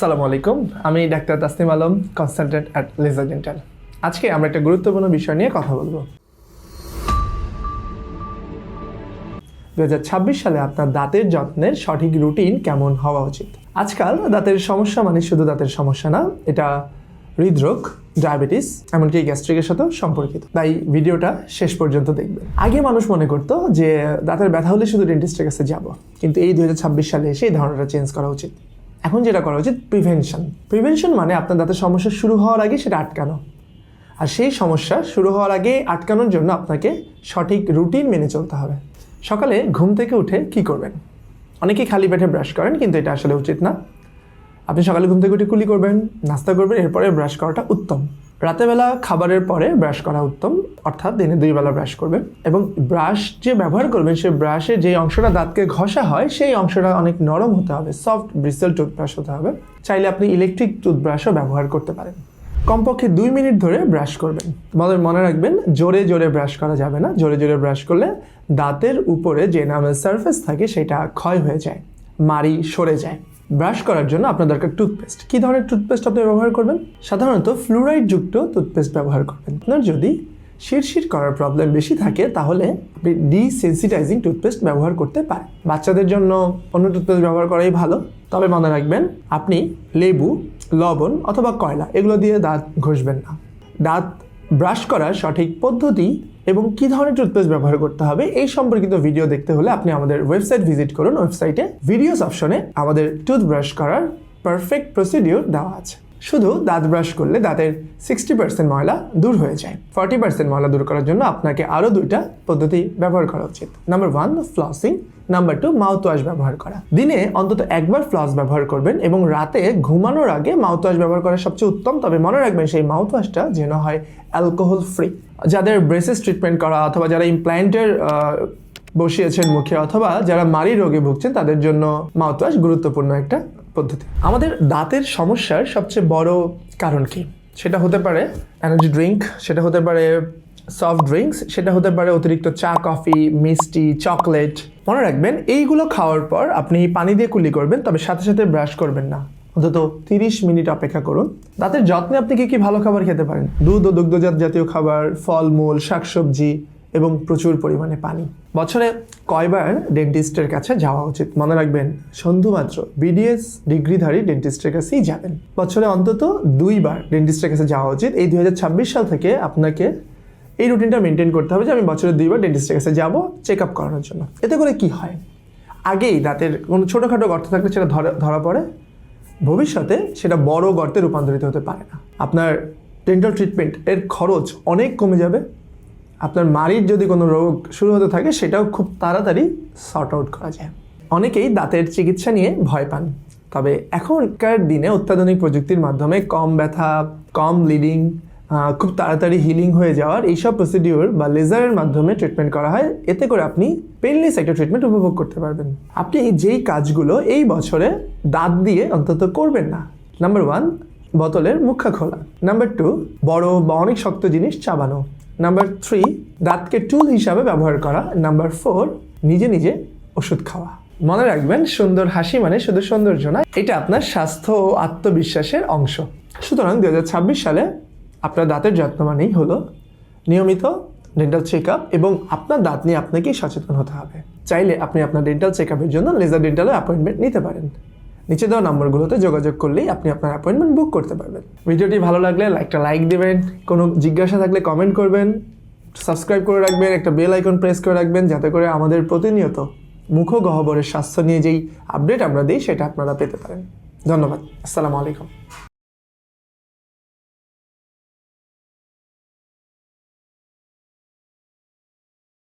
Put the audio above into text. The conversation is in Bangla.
সালামু আলাইকুম, আমি doctor Tasnim Alam consultant at laser dental আজকে আমরা একটা গুরুত্বপূর্ণ বিষয় নিয়ে কথা বলব। দুই হাজার ছাব্বিশ সালে আপনার দাঁতের যত্নের সঠিক রুটিন কেমন হওয়া উচিত? আজকাল দাঁতের সমস্যা মানে শুধু দাঁতের সমস্যা না, এটা হৃদরোগ, ডায়াবেটিস, এমনকি গ্যাস্ট্রিকের সাথেও সম্পর্কিত। তাই ভিডিওটা শেষ পর্যন্ত দেখবেন। আগে মানুষ মনে করতো যে দাঁতের ব্যথা হলে শুধু ডেন্টিস্টের কাছে যাব, কিন্তু এই দুই হাজার ছাব্বিশ সালে এসে এই ধারণাটা চেঞ্জ করা উচিত। এখন যেটা করা উচিত প্রিভেনশন প্রিভেনশন মানে আপনার দাঁতের সমস্যা শুরু হওয়ার আগে সেটা আটকানো। আর সেই সমস্যা শুরু হওয়ার আগে আটকানোর জন্য আপনাকে সঠিক রুটিন মেনে চলতে হবে। সকালে ঘুম থেকে উঠে কি করবেন? অনেকে খালি পেটে ব্রাশ করেন, কিন্তু এটা আসলে উচিত না। আপনি সকালে ঘুম থেকে উঠে কুলি করবেন, নাস্তা করবেন, এরপরে ব্রাশ করাটা উত্তম। রাতেবেলা খাবারের পরে ব্রাশ করা উত্তম, অর্থাৎ দিনে দুই বেলা ব্রাশ করবেন এবং ব্রাশ যে ব্যবহার করবেন সেই ব্রাশে যে অংশটা দাঁতকে ঘষা হয়, সেই অংশটা অনেক নরম হতে হবে সফট ব্রিসেল টুথব্রাশ হতে হবে। চাইলে আপনি ইলেকট্রিক টুথব্রাশও ব্যবহার করতে পারেন। কমপক্ষে দুই মিনিট ধরে ব্রাশ করবেন। মনে মনে রাখবেন, জোরে জোরে ব্রাশ করা যাবে না। জোরে জোরে ব্রাশ করলে দাঁতের উপরে যে নামের সারফেস থাকে, সেটা ক্ষয় হয়ে যায়। মারি সরে যায়। ব্রাশ করার জন্য আপনার দরকার টুথপেস্ট কী ধরনের টুথপেস্ট আপনি ব্যবহার করবেন? সাধারণত ফ্লুরাইড যুক্ত টুথপেস্ট ব্যবহার করবেন। আপনার যদি শিরশির করার প্রবলেম বেশি থাকে, তাহলে আপনি ডিসেন্সিটাইজিং টুথপেস্ট ব্যবহার করতে পারেন। বাচ্চাদের জন্য অন্য টুথপেস্ট ব্যবহার করাই ভালো। তবে মনে রাখবেন, আপনি লেবু, লবণ অথবা কয়লা, এগুলো দিয়ে দাঁত ঘষবেন না। দাঁত ব্রাশ করার সঠিক পদ্ধতি এবং কী ধরনের টুথপেস্ট ব্যবহার করতে হবে এই সম্পর্কিত ভিডিও দেখতে হলে আপনি আমাদের ওয়েবসাইট ভিজিট করুন। ওয়েবসাইটে ভিডিওস অপশনে আমাদের টুথব্রাশ করার পারফেক্ট প্রসিডিওর দেওয়া আছে। শুধু দাঁত ব্রাশ করলে দাঁতের সিক্সটি পার্সেন্ট ময়লা দূর হয়ে যায়। ফর্টি পার্সেন্ট ময়লা দূর করার জন্য আপনাকে আরও দুইটা পদ্ধতি ব্যবহার করা উচিত। Number one flossing number two mouthwash ব্যবহার করা। দিনে অন্তত একবার ফ্লস ব্যবহার করবেন এবং রাতে ঘুমানোর আগে মাউথ ওয়াশ ব্যবহার করা সবচেয়ে উত্তম। তবে মনে রাখবেন সেই মাউথ ওয়াশটা যেন হয় অ্যালকোহল ফ্রি যাদের ব্রেসেস ট্রিটমেন্ট করা অথবা যারা ইমপ্ল্যান্টের বসিয়েছেন মুখে অথবা যারা মারি রোগে ভুগছেন, তাদের জন্য মাউথওয়াশ গুরুত্বপূর্ণ একটা পদ্ধতি। আমাদের দাঁতের সমস্যার সবচেয়ে বড় কারণ কি? সেটা হতে পারে এনার্জি ড্রিঙ্ক সেটা হতে পারে সফট ড্রিঙ্কস সেটা হতে পারে অতিরিক্ত চা কফি মিষ্টি চকলেট মনে রাখবেন, এইগুলো খাওয়ার পর আপনি পানি দিয়ে কুলি করবেন, তবে সাথে সাথে ব্রাশ করবেন না। অন্তত তিরিশ মিনিট অপেক্ষা করুন। দাঁতের যত্নে আপনি কি কি ভালো খাবার খেতে পারেন? দুধ ও দুগ্ধজাত জাতীয় খাবার, ফলমূল, শাকসবজি এবং প্রচুর পরিমাণে পানি। বছরে কয়বার ডেন্টিস্টের কাছে যাওয়া উচিত? মনে রাখবেন সন্ধুমাত্র বিডিএস ডিগ্রিধারী ডেন্টিস্টের কাছেই যাবেন। বছরে অন্তত দুইবার ডেন্টিস্টের কাছে যাওয়া উচিত। এই দুই হাজার ছাব্বিশ সাল থেকে আপনাকে এই রুটিনটা মেনটেন করতে হবে যে, আমি বছরে দুইবার ডেন্টিস্টের কাছে যাব চেক আপ করানোর জন্য। এতে করে কি হয়? আগেই দাঁতের কোনো ছোটোখাটো গর্ত থাকলে সেটা ধরা ধরা পড়ে। ভবিষ্যতে সেটা বড় গর্তে রূপান্তরিত হতে পারে না। আপনার ডেন্টাল ট্রিটমেন্ট এর খরচ অনেক কমে যাবে। আপনার মাড়ির যদি কোনো রোগ শুরু হতে থাকে, সেটাও খুব তাড়াতাড়ি সর্ট আউট করা যায়। অনেকেই দাঁতের চিকিৎসা নিয়ে ভয় পান। তবে এখনকার দিনে অত্যাধুনিক প্রযুক্তির মাধ্যমে কম ব্যথা, কম ব্লিডিং খুব তাড়াতাড়ি হিলিং হয়ে যাওয়ার এইসব প্রসিডিওর বা লেজারের মাধ্যমে ট্রিটমেন্ট করা হয়, এতে করে আপনি পেনলেস একটা ট্রিটমেন্ট উপভোগ করতে পারবেন। আপনি যেই কাজগুলো এই বছরে দাঁত দিয়ে অন্তত করবেন না। নাম্বার ওয়ান বোতলের মুখা খোলা। নাম্বার টু বড় বা অনেক শক্ত জিনিস চাবানো। নাম্বার থ্রি দাঁতকে টুল হিসাবে ব্যবহার করা। নাম্বার ফোর নিজে নিজে ওষুধ খাওয়া। মনে রাখবেন, সুন্দর হাসি মানে শুধু সৌন্দর্য না, এটা আপনার স্বাস্থ্য ও আত্মবিশ্বাসের অংশ। সুতরাং দুহাজার ছাব্বিশ সালে আপনার দাঁতের যত্ন মানেই হলো নিয়মিত ডেন্টাল চেক আপ এবং আপনার দাঁত নিয়ে আপনাকেই সচেতন হতে হবে। চাইলে আপনি আপনার ডেন্টাল চেক আপের জন্য লেজার ডেন্টালে অ্যাপয়েন্টমেন্ট নিতে পারেন। নিচে দেওয়া নম্বরগুলোতে যোগাযোগ করলেই আপনি আপনার অ্যাপয়েন্টমেন্ট বুক করতে পারবেন। ভিডিওটি ভালো লাগলে একটা লাইক দেবেন, কোনো জিজ্ঞাসা থাকলে কমেন্ট করবেন সাবস্ক্রাইব করে রাখবেন, একটা বেল আইকন প্রেস করে রাখবেন, যাতে করে আমাদের প্রতিনিয়ত মুখ গহ্বরের স্বাস্থ্য নিয়ে যেই আপডেট আমরা দিই, সেটা আপনারা পেতে পারেন। ধন্যবাদ, আসসালামু আলাইকুম।